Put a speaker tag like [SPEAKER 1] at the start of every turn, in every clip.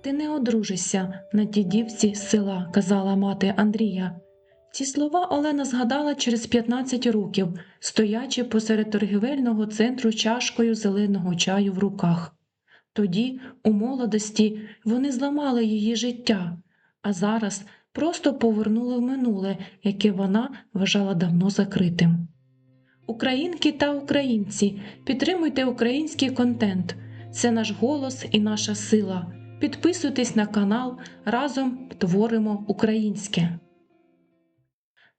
[SPEAKER 1] Ти не одружишся на тій дівці з села, казала мати Андрія. Ці слова Олена згадала через 15 років, стоячи посеред торгівельного центру чашкою зеленого чаю в руках. Тоді, у молодості, вони зламали її життя, а зараз просто повернули в минуле, яке вона вважала давно закритим. Українки та українці, підтримуйте український контент. Це наш голос і наша сила. Підписуйтесь на канал, разом творимо українське.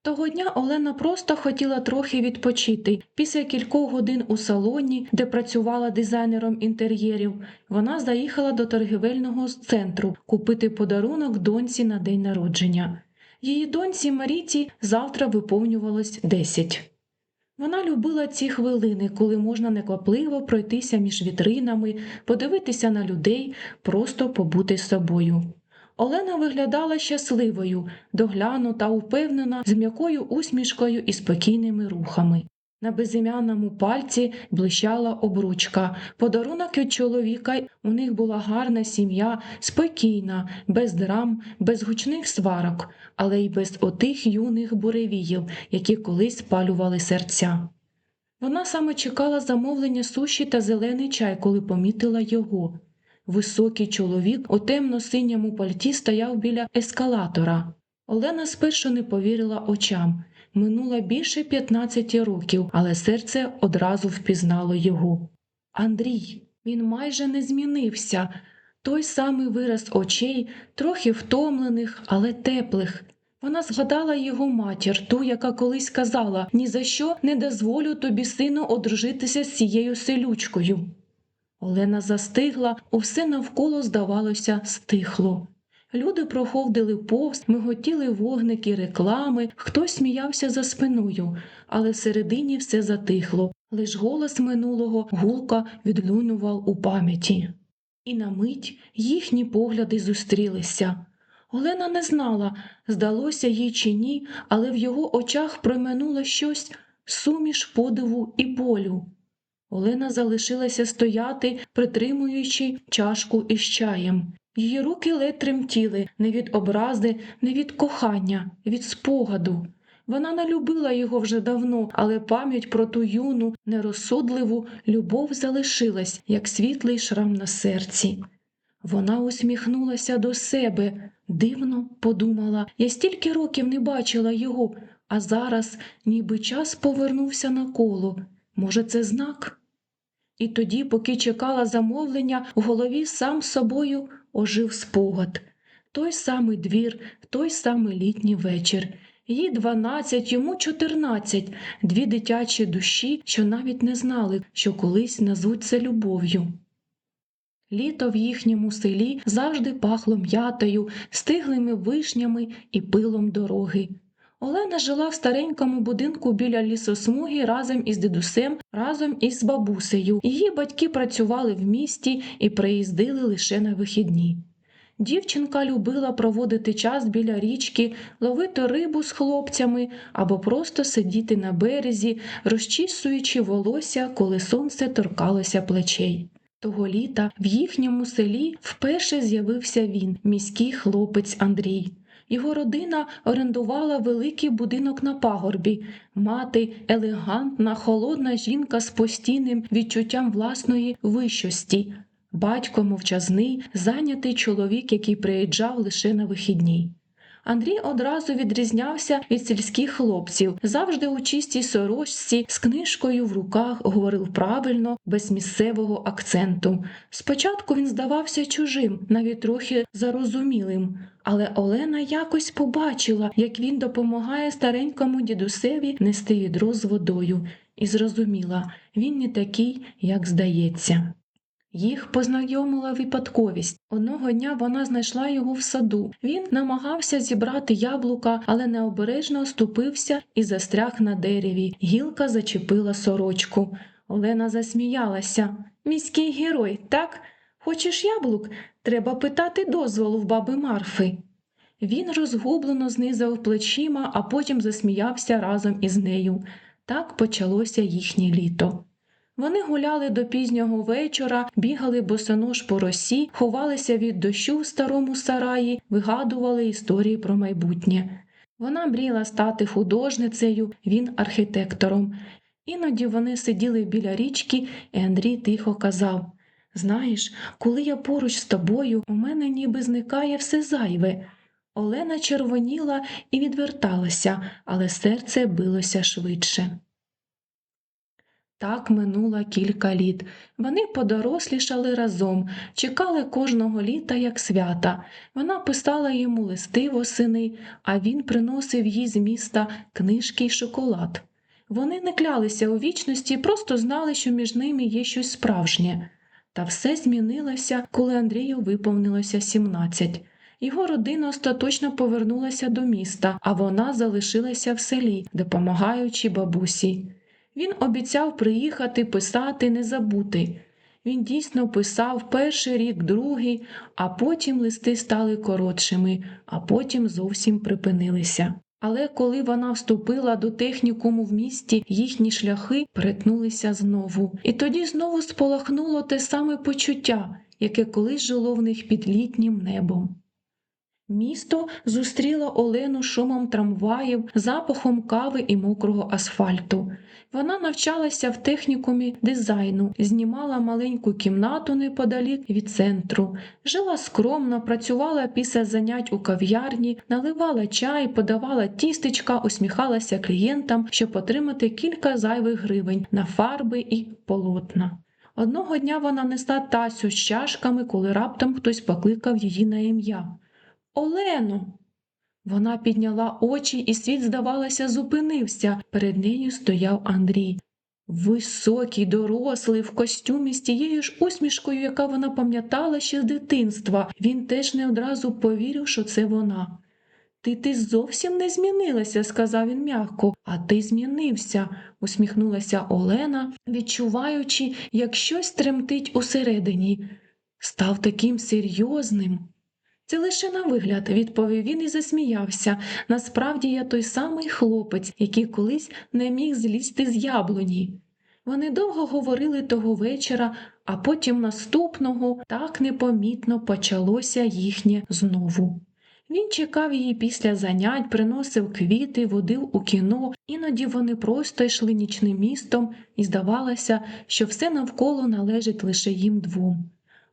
[SPEAKER 1] Того дня Олена просто хотіла трохи відпочити. Після кількох годин у салоні, де працювала дизайнером інтер'єрів, вона заїхала до торгівельного центру купити подарунок доньці на день народження. Її доньці Маріті завтра виповнювалось 10. Вона любила ці хвилини, коли можна неквапливо пройтися між вітринами, подивитися на людей, просто побути з собою. Олена виглядала щасливою, доглянута, упевнена, з м'якою усмішкою і спокійними рухами. На безім'яному пальці блищала обручка. Подарунок від чоловіка у них була гарна сім'я, спокійна, без драм, без гучних сварок, але й без отих юних буревіїв, які колись спалювали серця. Вона саме чекала замовлення суші та зелений чай, коли помітила його. Високий чоловік у темно-синьому пальті стояв біля ескалатора. Олена спершу не повірила очам. Минуло більше 15 років, але серце одразу впізнало його. Андрій, він майже не змінився. Той самий вираз очей, трохи втомлених, але теплих. Вона згадала його матір, ту, яка колись казала ні за що не дозволю тобі, сину, одружитися з цією селючкою. Олена застигла, усе навколо, здавалося, стихло. Люди проходили повз, миготіли вогники реклами, хтось сміявся за спиною, але всередині все затихло, лиш голос минулого гулка відлунював у пам'яті. І на мить їхні погляди зустрілися. Олена не знала, здалося їй чи ні, але в його очах проминуло щось суміш подиву і болю. Олена залишилася стояти, притримуючи чашку із чаєм. Її руки ледь тремтіли не від образи, не від кохання, від спогаду. Вона не любила його вже давно, але пам'ять про ту юну, нерозсудливу любов залишилась, як світлий шрам на серці. Вона усміхнулася до себе, дивно подумала, я стільки років не бачила його, а зараз ніби час повернувся на коло. Може, це знак? І тоді, поки чекала замовлення, в голові сам собою ожив спогад. Той самий двір, той самий літній вечір. Їй дванадцять, йому чотирнадцять, дві дитячі душі, що навіть не знали, що колись назвуть це любов'ю. Літо в їхньому селі завжди пахло м'ятою, стиглими вишнями і пилом дороги. Олена жила в старенькому будинку біля лісосмуги разом із дідусем, разом із бабусею. Її батьки працювали в місті і приїздили лише на вихідні. Дівчинка любила проводити час біля річки, ловити рибу з хлопцями або просто сидіти на березі, розчісуючи волосся, коли сонце торкалося плечей. Того літа в їхньому селі вперше з'явився він, міський хлопець Андрій. Його родина орендувала великий будинок на пагорбі. Мати елегантна, холодна жінка з постійним відчуттям власної вищості. Батько мовчазний, зайнятий чоловік, який приїжджав лише на вихідні. Андрій одразу відрізнявся від сільських хлопців, завжди у чистій сорочці, з книжкою в руках говорив правильно, без місцевого акценту. Спочатку він здавався чужим, навіть трохи зарозумілим, але Олена якось побачила, як він допомагає старенькому дідусеві нести відро з водою, і зрозуміла, він не такий, як здається. Їх познайомила випадковість. Одного дня вона знайшла його в саду. Він намагався зібрати яблука, але необережно оступився і застряг на дереві. Гілка зачепила сорочку. Олена засміялася. Міський герой, так? Хочеш яблук? Треба питати дозволу в баби Марфи. Він розгублено знизав плечима, а потім засміявся разом із нею. Так почалося їхнє літо. Вони гуляли до пізнього вечора, бігали босонож по росі, ховалися від дощу в старому сараї, вигадували історії про майбутнє. Вона мріяла стати художницею, він архітектором. Іноді вони сиділи біля річки, і Андрій тихо казав Знаєш, коли я поруч з тобою, у мене ніби зникає все зайве. Олена червоніла і відверталася, але серце билося швидше. Так минуло кілька літ. Вони подорослішали разом, чекали кожного літа як свята. Вона писала йому листи восени, а він приносив їй з міста книжки й шоколад. Вони не клялися у вічності, просто знали, що між ними є щось справжнє. Та все змінилося, коли Андрію виповнилося 17. Його родина остаточно повернулася до міста, а вона залишилася в селі, допомагаючи бабусі. Він обіцяв приїхати, писати, не забути. Він дійсно писав перший рік, другий, а потім листи стали коротшими, а потім зовсім припинилися. Але коли вона вступила до технікуму в місті, їхні шляхи перетнулися знову. І тоді знову сполахнуло те саме почуття, яке колись жило в них під літнім небом. Місто зустріло Олену шумом трамваїв, запахом кави і мокрого асфальту. Вона навчалася в технікумі дизайну, знімала маленьку кімнату неподалік від центру, жила скромно, працювала після занять у кав'ярні, наливала чай, подавала тістечка, усміхалася клієнтам, щоб отримати кілька зайвих гривень на фарби і полотна. Одного дня вона несла тасю з чашками, коли раптом хтось покликав її на ім'я. Олено. Вона підняла очі, і світ, здавалося, зупинився. Перед нею стояв Андрій. Високий, дорослий, в костюмі з тією ж усмішкою, яка вона пам'ятала ще з дитинства. Він теж не одразу повірив, що це вона. Ти ти зовсім не змінилася, сказав він м'яко. А ти змінився, усміхнулася Олена, відчуваючи, як щось тремтить усередині. Став таким серйозним. Це лише на вигляд, відповів він і засміявся. Насправді я той самий хлопець, який колись не міг злізти з яблуні. Вони довго говорили того вечора, а потім наступного так непомітно почалося їхнє знову. Він чекав її після занять, приносив квіти, водив у кіно, іноді вони просто йшли нічним містом, і здавалося, що все навколо належить лише їм двом.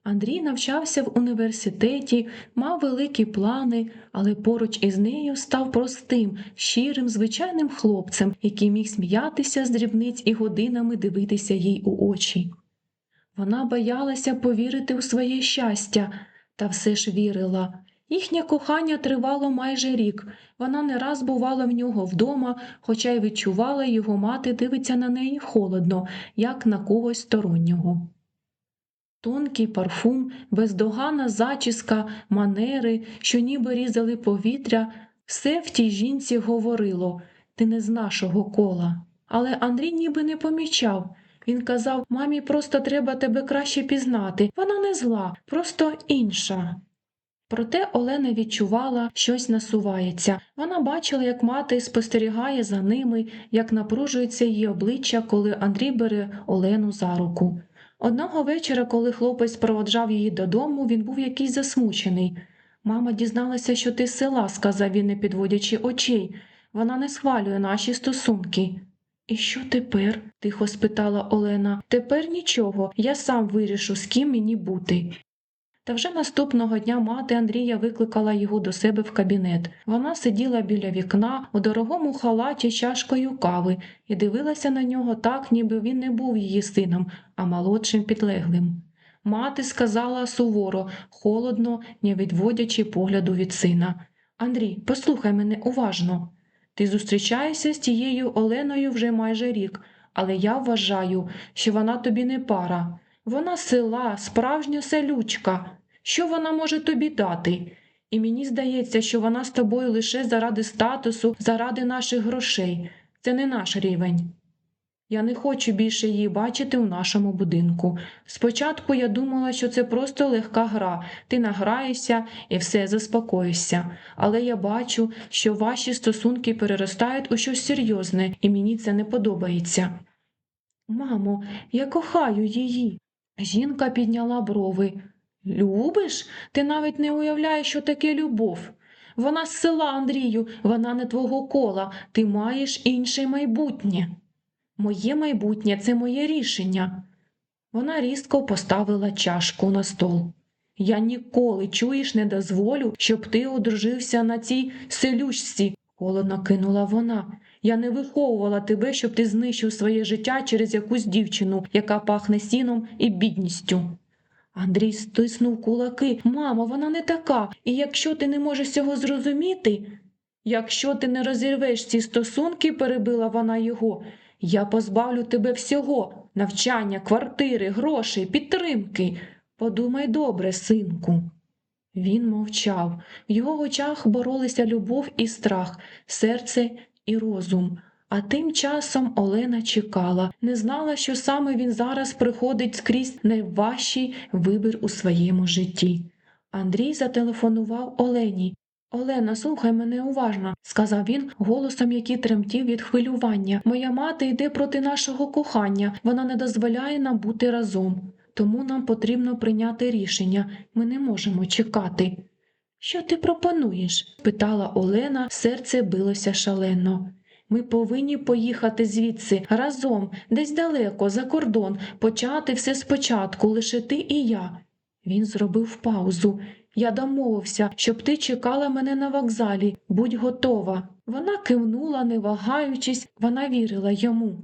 [SPEAKER 1] Андрій навчався в університеті, мав великі плани, але поруч із нею став простим, щирим, звичайним хлопцем, який міг сміятися з дрібниць і годинами дивитися їй у очі. Вона боялася повірити у своє щастя, та все ж вірила. Їхнє кохання тривало майже рік. Вона не раз бувала в нього вдома, хоча й відчувала його мати дивиться на неї холодно, як на когось стороннього. Тонкий парфум, бездоганна зачіска, манери, що ніби різали повітря, все в тій жінці говорило ти не з нашого кола. Але Андрій ніби не помічав. Він казав мамі, просто треба тебе краще пізнати. Вона не зла, просто інша. Проте Олена відчувала, щось насувається. Вона бачила, як мати спостерігає за ними, як напружується її обличчя, коли Андрій бере Олену за руку. Одного вечора, коли хлопець проводжав її додому, він був якийсь засмучений. Мама дізналася, що ти з села, сказав він, не підводячи очей. Вона не схвалює наші стосунки. І що тепер? тихо спитала Олена. Тепер нічого, я сам вирішу, з ким мені бути. Та вже наступного дня мати Андрія викликала його до себе в кабінет. Вона сиділа біля вікна у дорогому халаті чашкою кави і дивилася на нього так, ніби він не був її сином, а молодшим підлеглим. Мати сказала суворо, холодно, не відводячи погляду від сина. Андрій, послухай мене уважно. Ти зустрічаєшся з тією Оленою вже майже рік, але я вважаю, що вона тобі не пара. Вона села, справжня селючка. Що вона може тобі дати? І мені здається, що вона з тобою лише заради статусу, заради наших грошей. Це не наш рівень. Я не хочу більше її бачити у нашому будинку. Спочатку я думала, що це просто легка гра, ти награєшся і все заспокоїшся. Але я бачу, що ваші стосунки переростають у щось серйозне, і мені це не подобається. Мамо, я кохаю її. Жінка підняла брови. Любиш? Ти навіть не уявляєш, що таке любов. Вона з села, Андрію, вона не твого кола, ти маєш інше майбутнє. Моє майбутнє це моє рішення. Вона різко поставила чашку на стол. Я ніколи, чуєш, не дозволю, щоб ти одружився на цій селючці, холодно кинула вона. Я не виховувала тебе, щоб ти знищив своє життя через якусь дівчину, яка пахне сіном і бідністю. Андрій стиснув кулаки. Мамо, вона не така. І якщо ти не можеш цього зрозуміти, якщо ти не розірвеш ці стосунки, перебила вона його, я позбавлю тебе всього навчання, квартири, грошей, підтримки. Подумай добре, синку. Він мовчав. В його очах боролися любов і страх, серце і розум. А тим часом Олена чекала, не знала, що саме він зараз приходить скрізь найважчий вибір у своєму житті. Андрій зателефонував Олені. Олена, слухай мене уважно, сказав він голосом, який тремтів від хвилювання. Моя мати йде проти нашого кохання, вона не дозволяє нам бути разом. Тому нам потрібно прийняти рішення. Ми не можемо чекати. Що ти пропонуєш? питала Олена, серце билося шалено. Ми повинні поїхати звідси разом, десь далеко, за кордон, почати все спочатку, лише ти і я. Він зробив паузу. Я домовився, щоб ти чекала мене на вокзалі, будь готова. Вона кивнула, не вагаючись, вона вірила йому.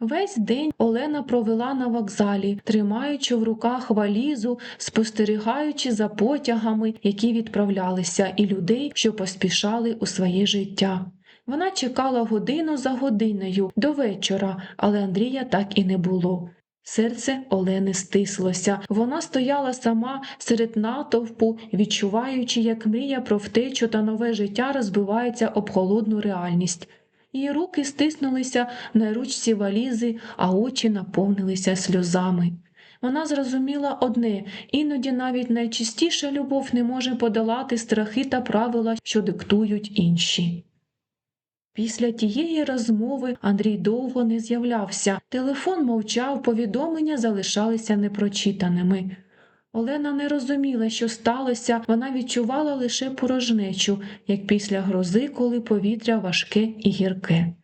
[SPEAKER 1] Весь день Олена провела на вокзалі, тримаючи в руках валізу, спостерігаючи за потягами, які відправлялися, і людей, що поспішали у своє життя. Вона чекала годину за годиною до вечора, але Андрія так і не було. Серце Олени стислося. Вона стояла сама серед натовпу, відчуваючи, як мрія про втечу та нове життя розбивається об холодну реальність. Її руки стиснулися на ручці валізи, а очі наповнилися сльозами. Вона зрозуміла одне іноді навіть найчистіша любов не може подолати страхи та правила, що диктують інші. Після тієї розмови Андрій довго не з'являвся. Телефон мовчав, повідомлення залишалися непрочитаними. Олена не розуміла, що сталося, вона відчувала лише порожнечу, як після грози, коли повітря важке і гірке.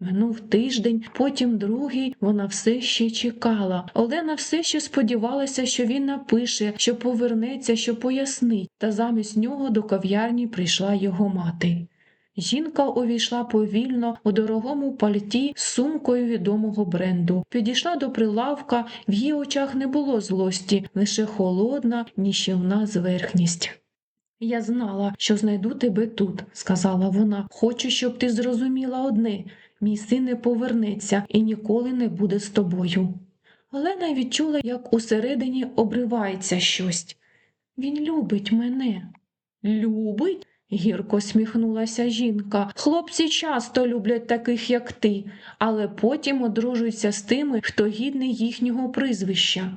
[SPEAKER 1] Минув тиждень, потім другий, вона все ще чекала. Олена все ще сподівалася, що він напише, що повернеться, що пояснить, та замість нього до кав'ярні прийшла його мати. Жінка увійшла повільно у дорогому пальті з сумкою відомого бренду. Підійшла до прилавка, в її очах не було злості, лише холодна, ніщівна зверхність. Я знала, що знайду тебе тут, сказала вона. Хочу, щоб ти зрозуміла одне мій син не повернеться і ніколи не буде з тобою. Олена відчула, як усередині обривається щось. Він любить мене. Любить? Гірко сміхнулася жінка. Хлопці часто люблять таких, як ти, але потім одружуються з тими, хто гідний їхнього прізвища.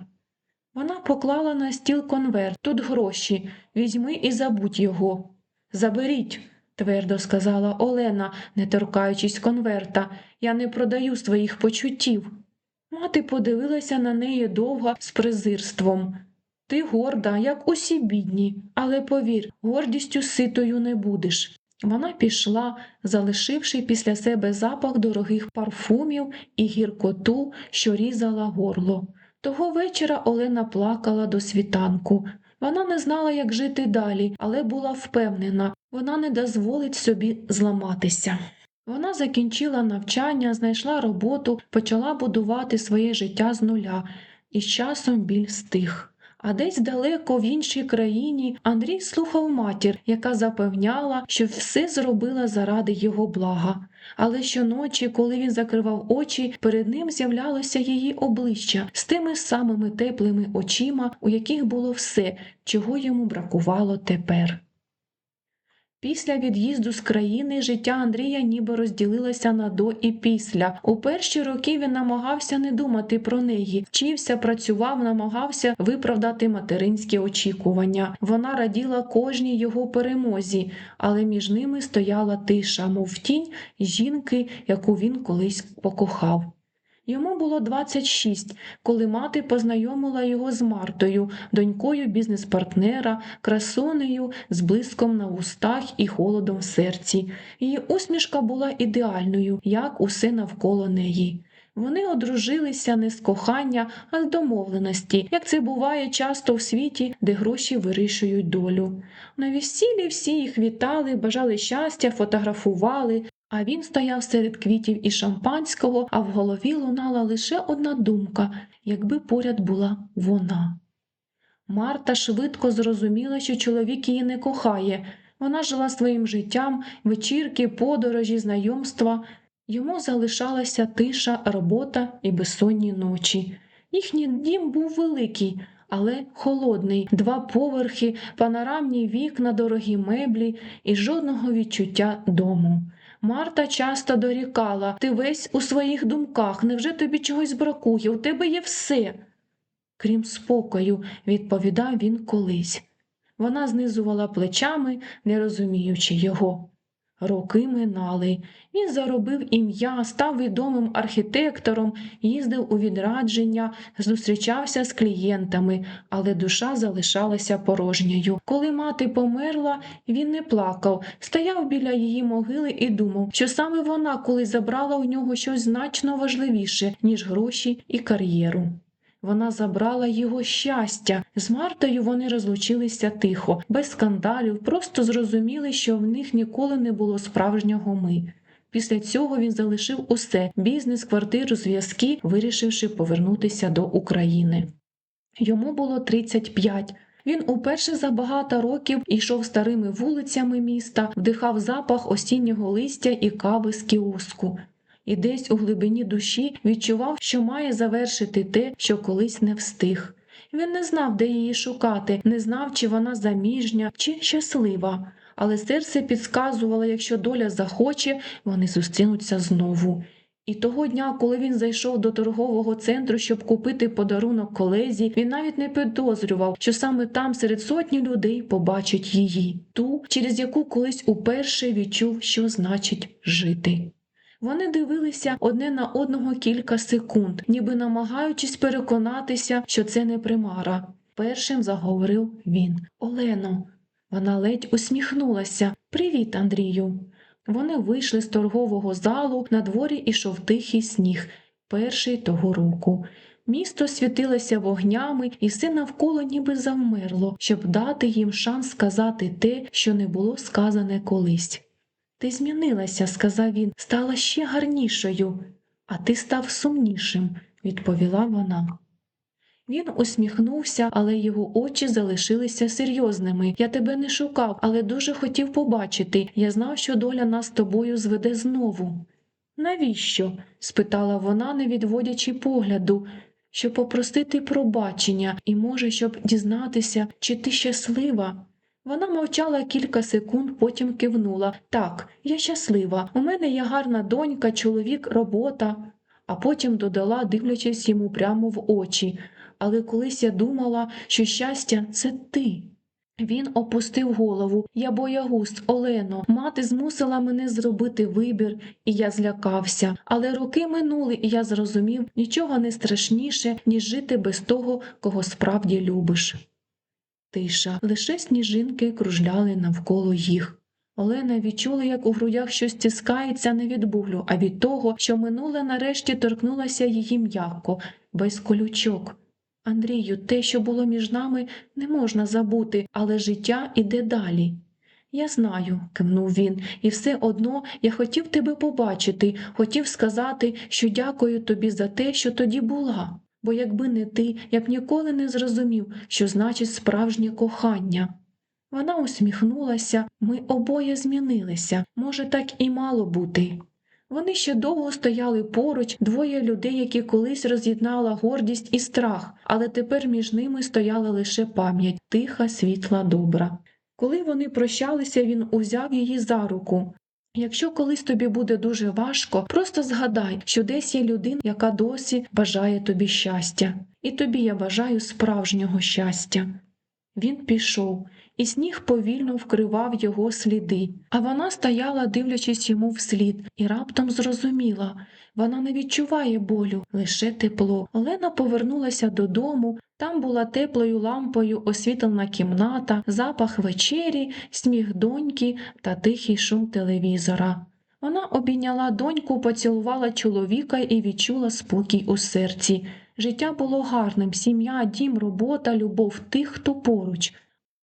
[SPEAKER 1] Вона поклала на стіл конверт, тут гроші, візьми і забудь його. Заберіть, твердо сказала Олена, не торкаючись конверта, я не продаю своїх почуттів. Мати подивилася на неї довго з презирством. Ти горда, як усі бідні, але повір, гордістю ситою не будеш. Вона пішла, залишивши після себе запах дорогих парфумів і гіркоту, що різала горло. Того вечора Олена плакала до світанку. Вона не знала, як жити далі, але була впевнена, вона не дозволить собі зламатися. Вона закінчила навчання, знайшла роботу, почала будувати своє життя з нуля, і з часом біль стих. А десь далеко в іншій країні Андрій слухав матір, яка запевняла, що все зробила заради його блага. Але щоночі, коли він закривав очі, перед ним з'являлося її обличчя з тими самими теплими очима, у яких було все, чого йому бракувало тепер. Після від'їзду з країни життя Андрія ніби розділилося на до і після. У перші роки він намагався не думати про неї, вчився, працював, намагався виправдати материнські очікування. Вона раділа кожній його перемозі, але між ними стояла тиша, мов тінь жінки, яку він колись покохав. Йому було 26, коли мати познайомила його з Мартою, донькою бізнес-партнера, красунею з блиском на вустах і холодом в серці. Її усмішка була ідеальною, як усе навколо неї. Вони одружилися не з кохання, а з домовленості, як це буває часто в світі, де гроші вирішують долю. На весіллі всі їх вітали, бажали щастя, фотографували, а він стояв серед квітів і шампанського, а в голові лунала лише одна думка, якби поряд була вона. Марта швидко зрозуміла, що чоловік її не кохає. Вона жила своїм життям, вечірки, подорожі, знайомства. Йому залишалася тиша, робота і безсонні ночі. Їхній дім був великий, але холодний, два поверхи, панорамні вікна, дорогі меблі і жодного відчуття дому. Марта часто дорікала ти весь у своїх думках, невже тобі чогось бракує? У тебе є все. Крім спокою, відповідав він колись. Вона знизувала плечами, не розуміючи його. Роки минали. Він заробив ім'я, став відомим архітектором, їздив у відрадження, зустрічався з клієнтами, але душа залишалася порожньою. Коли мати померла, він не плакав, стояв біля її могили і думав, що саме вона колись забрала у нього щось значно важливіше, ніж гроші і кар'єру. Вона забрала його щастя. З Мартою вони розлучилися тихо, без скандалів, просто зрозуміли, що в них ніколи не було справжнього ми. Після цього він залишив усе бізнес, квартиру, зв'язки, вирішивши повернутися до України. Йому було 35. Він уперше за багато років йшов старими вулицями міста, вдихав запах осіннього листя і кави з кіоску і десь у глибині душі відчував, що має завершити те, що колись не встиг. Він не знав, де її шукати, не знав, чи вона заміжня, чи щаслива, але серце підсказувало, якщо доля захоче, вони зустрінуться знову. І того дня, коли він зайшов до торгового центру, щоб купити подарунок колезі, він навіть не підозрював, що саме там серед сотні людей побачить її, ту, через яку колись уперше відчув, що значить жити. Вони дивилися одне на одного кілька секунд, ніби намагаючись переконатися, що це не примара. Першим заговорив він Олено. Вона ледь усміхнулася. Привіт, Андрію. Вони вийшли з торгового залу, на дворі ішов тихий сніг, перший того року. Місто світилося вогнями, і все навколо ніби завмерло, щоб дати їм шанс сказати те, що не було сказане колись. Ти змінилася, сказав він, стала ще гарнішою, а ти став сумнішим, відповіла вона. Він усміхнувся, але його очі залишилися серйозними. Я тебе не шукав, але дуже хотів побачити. Я знав, що доля нас з тобою зведе знову. Навіщо? спитала вона, не відводячи погляду, щоб попросити пробачення і, може, щоб дізнатися, чи ти щаслива. Вона мовчала кілька секунд, потім кивнула так, я щаслива, у мене є гарна донька, чоловік, робота, а потім додала, дивлячись йому прямо в очі. Але колись я думала, що щастя це ти. Він опустив голову. Я боягуз, Олено, мати змусила мене зробити вибір, і я злякався. Але роки минули, і я зрозумів нічого не страшніше, ніж жити без того, кого справді любиш. Тиша, лише сніжинки кружляли навколо їх. Олена відчула, як у грудях щось стискається не від болю, а від того, що минуле нарешті торкнулося її м'яко, без колючок. Андрію, те, що було між нами, не можна забути, але життя іде далі. Я знаю, кивнув він, і все одно я хотів тебе побачити, хотів сказати, що дякую тобі за те, що тоді була бо якби не ти, я б ніколи не зрозумів, що значить справжнє кохання. Вона усміхнулася, ми обоє змінилися, може, так і мало бути. Вони ще довго стояли поруч, двоє людей, які колись роз'єднала гордість і страх, але тепер між ними стояла лише пам'ять, тиха, світла, добра. Коли вони прощалися, він узяв її за руку. Якщо колись тобі буде дуже важко, просто згадай, що десь є людина, яка досі бажає тобі щастя, і тобі я бажаю справжнього щастя. Він пішов, і сніг повільно вкривав його сліди. А вона стояла, дивлячись йому вслід, і раптом зрозуміла вона не відчуває болю, лише тепло. Олена повернулася додому. Там була теплою лампою освітлена кімната, запах вечері, сміх доньки та тихий шум телевізора. Вона обійняла доньку, поцілувала чоловіка і відчула спокій у серці. Життя було гарним, сім'я, дім, робота, любов тих, хто поруч.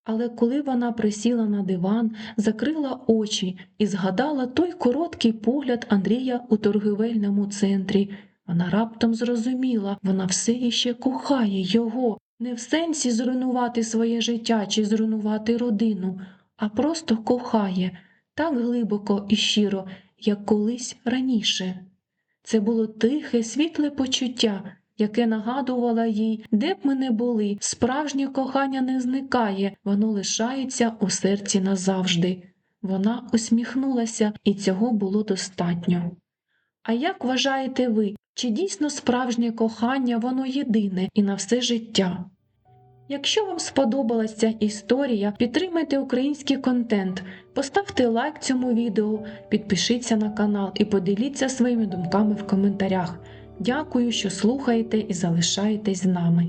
[SPEAKER 1] Але коли вона присіла на диван, закрила очі і згадала той короткий погляд Андрія у торгівельному центрі, вона раптом зрозуміла, вона все іще кохає його, не в сенсі зруйнувати своє життя чи зруйнувати родину, а просто кохає так глибоко і щиро, як колись раніше. Це було тихе, світле почуття, яке нагадувало їй, де б ми не були, справжнє кохання не зникає, воно лишається у серці назавжди. Вона усміхнулася, і цього було достатньо. А як вважаєте ви, чи дійсно справжнє кохання воно єдине і на все життя? Якщо вам сподобалася ця історія, підтримайте український контент, поставте лайк цьому відео, підпишіться на канал і поділіться своїми думками в коментарях. Дякую, що слухаєте і залишаєтесь з нами.